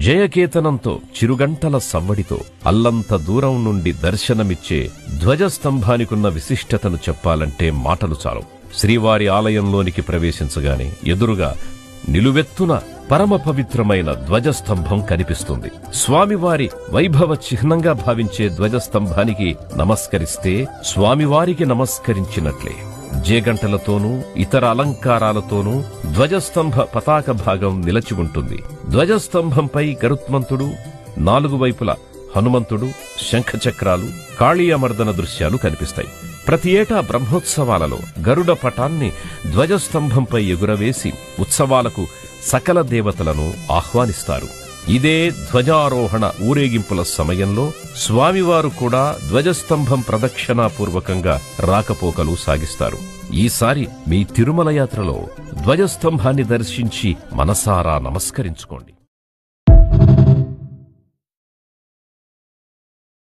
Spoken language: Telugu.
జయకేతనంతో చిరుగంటల సవ్వడితో అల్లంత దూరం నుండి దర్శనమిచ్చే ధ్వజస్తంభానికున్న విశిష్టతను చెప్పాలంటే మాటలు చాలు. శ్రీవారి ఆలయంలోనికి ప్రవేశించగానే ఎదురుగా నిలువెత్తున పరమ పవిత్రమైన ధ్వజస్తంభం కనిపిస్తుంది. స్వామివారి వైభవ చిహ్నంగా భావించే ధ్వజస్తంభానికి నమస్కరిస్తే స్వామివారికి నమస్కరించినట్లే. జేగంటలతోనూ ఇతర అలంకారాలతోనూ ధ్వజస్తంభ పతాక భాగం నిలచి ఉంటుంది. ధ్వజస్తంభంపై గరుత్మంతుడు నాలుగు వైపుల హనుమంతుడు శంఖచక్రాలు కాళీయమర్దన దృశ్యాలు కనిపిస్తాయి. ప్రతి ఏటా బ్రహ్మోత్సవాలలో గరుడ పటాన్ని ధ్వజస్తంభంపై ఎగురవేసి ఉత్సవాలకు సకల దేవతలను ఆహ్వానిస్తారు. ఇదే ధ్వజారోహణ ఊరేగింపుల సమయంలో స్వామివారు కూడా ధ్వజస్తంభం ప్రదక్షిణాపూర్వకంగా రాకపోకలు సాగిస్తారు. ఈసారి మీ తిరుమల యాత్రలో ధ్వజస్తంభాన్ని దర్శించి మనసారా నమస్కరించుకోండి.